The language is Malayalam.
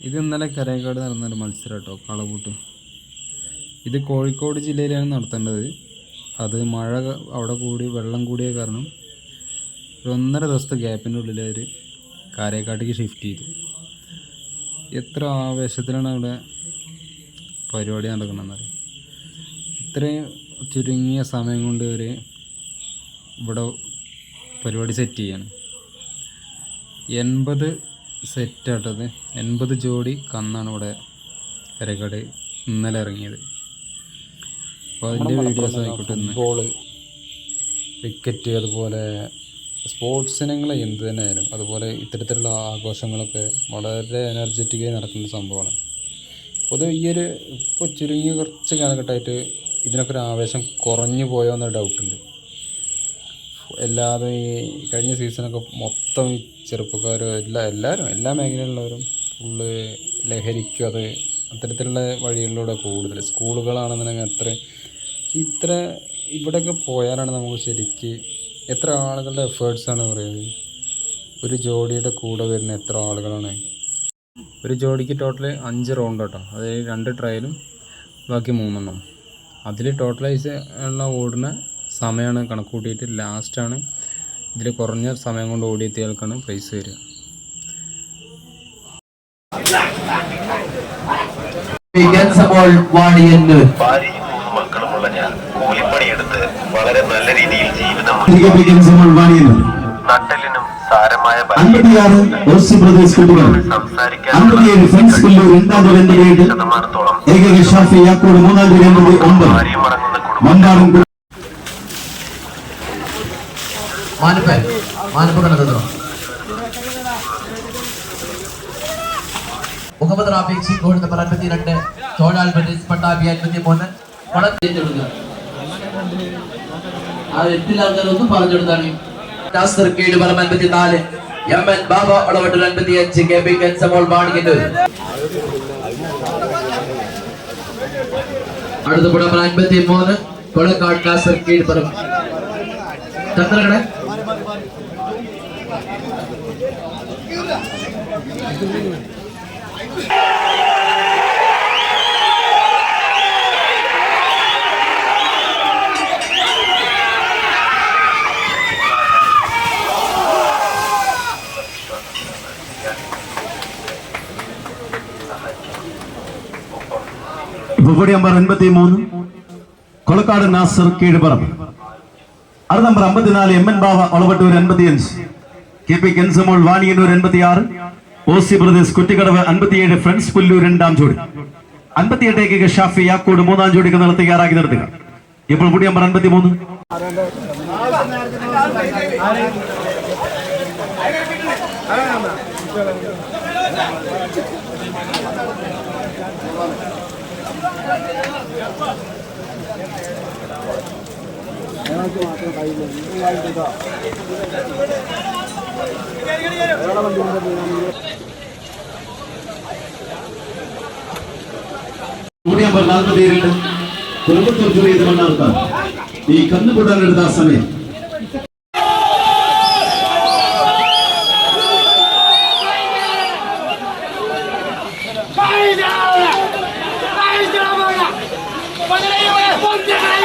ഇത് ഇന്നലെ കരേക്കാട് നടന്നൊരു മത്സരം കേട്ടോ കളപൂട്ട് ഇത് കോഴിക്കോട് ജില്ലയിലാണ് നടത്തേണ്ടത്. അത് മഴ അവിടെ കൂടി വെള്ളം കൂടിയ കാരണം ഒന്നര ദിവസത്തെ ഗ്യാപ്പിന്റെ ഉള്ളിൽ അവർ കാരേക്കാട്ടേക്ക് ഷിഫ്റ്റ് ചെയ്തു. എത്ര ആവേശത്തിലാണ് അവിടെ പരിപാടി നടക്കണമെന്നറിയാം ഇത്രയും ചുരുങ്ങിയ സമയം കൊണ്ട് ഇവർ ഇവിടെ പരിപാടി സെറ്റ് ചെയ്യാണ്. എൺപത് സെറ്റാട്ടത്. എൺപത് ജോഡി കന്നാണ് ഇവിടെ കരകട് ഇന്നലെ ഇറങ്ങിയത്. അപ്പോൾ അതിന്റെ വീഡിയോസ് ആയിക്കോട്ടെ ഫുട്ബോൾ ക്രിക്കറ്റ് അതുപോലെ സ്പോർട്സ് ഇനങ്ങൾ എന്ത് തന്നെ ആയാലും അതുപോലെ ഇത്തരത്തിലുള്ള ആഘോഷങ്ങളൊക്കെ വളരെ എനർജറ്റിക്കായി നടക്കുന്ന സംഭവമാണ്. പൊതുവെ ഈ ഒരു ഇപ്പോൾ ചുരുങ്ങിയ കുറച്ച് കാലഘട്ടമായിട്ട് ഇതിനൊക്കെ ഒരു ആവേശം കുറഞ്ഞു പോയോ എന്നൊരു ഡൗട്ടുണ്ട് എല്ലാതും ഈ കഴിഞ്ഞ സീസണൊക്കെ മൊത്തം ഈ ചെറുപ്പക്കാരും എല്ലാ എല്ലാവരും എല്ലാ മേഖലയിലുള്ളവരും ഫുള്ള് ലഹരിക്കും അത് അത്തരത്തിലുള്ള വഴികളിലൂടെ കൂടുതൽ. സ്കൂളുകളാണെന്നുണ്ടെങ്കിൽ അത്ര ഇത്ര ഇവിടെയൊക്കെ പോയാലാണ് നമുക്ക് ശരിക്ക് എത്ര ആളുകളുടെ എഫേർട്സാണ് പറയുന്നത്. ഒരു ജോഡിയുടെ കൂടെ വരുന്ന എത്ര ആളുകളാണ്. ഒരു ജോഡിക്ക് ടോട്ടൽ അഞ്ച് റൗണ്ട് കേട്ടോ അതായത് രണ്ട് ട്രയലും ബാക്കി മൂന്നെണ്ണം. അതിൽ ടോട്ടലൈസ് ഉള്ള ഓടുന്ന സമയമാണ് കണക്ക് കൂട്ടിയിട്ട് ലാസ്റ്റാണ്. ഇതിൽ കുറഞ്ഞ സമയം കൊണ്ട് ഓടിയെത്തിയവർക്കാണ് പ്രൈസ് വരിക. മക്കളുമുള്ള ഞാൻ കൂലിപ്പണിയെടുത്ത് വളരെ നല്ല രീതിയിൽ ജീവിതം നട്ടലിനും സാരമായ സംസാരിക്കാൻ ശതമാനത്തോളം കുടുംബം. മുഹമ്മദ് റാഫി സിംഗോഡ് നമ്പർ അൻപത്തിരണ്ട് ചോഴാൽ ബനീസ് പട്ടാബി അൻപത്തി മൂന്ന് വളരെ ആ എട്ടിൽ ആൾക്കാരൊന്നും പറഞ്ഞെടുത്താണ് നാസർ കീഴ് പറമ്പ് അൻപത്തിനാല് എം എൻ ബാബ ഒളവട്ടൂർ അൻപത്തി അഞ്ച് കെ പി കൻസമോൾ വാണിക്കന്നൂർ അടുത്ത കുടമ്പർ അൻപത്തി മൂന്ന് കൊളക്കാട് നാസർ കീഴ് പറമ്പ് ചന്ദ്രകട നമ്പർ എൺപത്തി മൂന്ന് കൊളക്കാട് നാസർ കീഴ്പറമ്പ്. അത് നമ്പർ അമ്പത്തിനാല് എം എൻ ബാവ ഒളവട്ടൂർ എൺപത്തിയഞ്ച് കെ പി കെൻസമോൾ വാണിയന്നൂർ എൺപത്തിയാറ് ഒ സി ബ്രദേഴ്സ് കുറ്റിക്കടവ് അൻപത്തിയേഴ് ഫ്രണ്ട്സ് പുല്ലൂർ രണ്ടാം ജോഡി. അൻപത്തിയെട്ടേക്ക് ഷാഫി യാക്കോട് മൂന്നാം ജോഡിക്ക് നിങ്ങൾ തയ്യാറാക്കി നിർത്തുക. ഇപ്പോൾ കൂടി നമ്പർ അൻപത്തി മൂന്ന് മൂന്നാമത്തെ പേരിൽ കുടുംബത്തിൽ ചെറിയത് കൊണ്ടാർക്കാം ഈ കന്നുകൂടാൻ എടുത്ത സമയം Fire! Fire! Fire! Fire!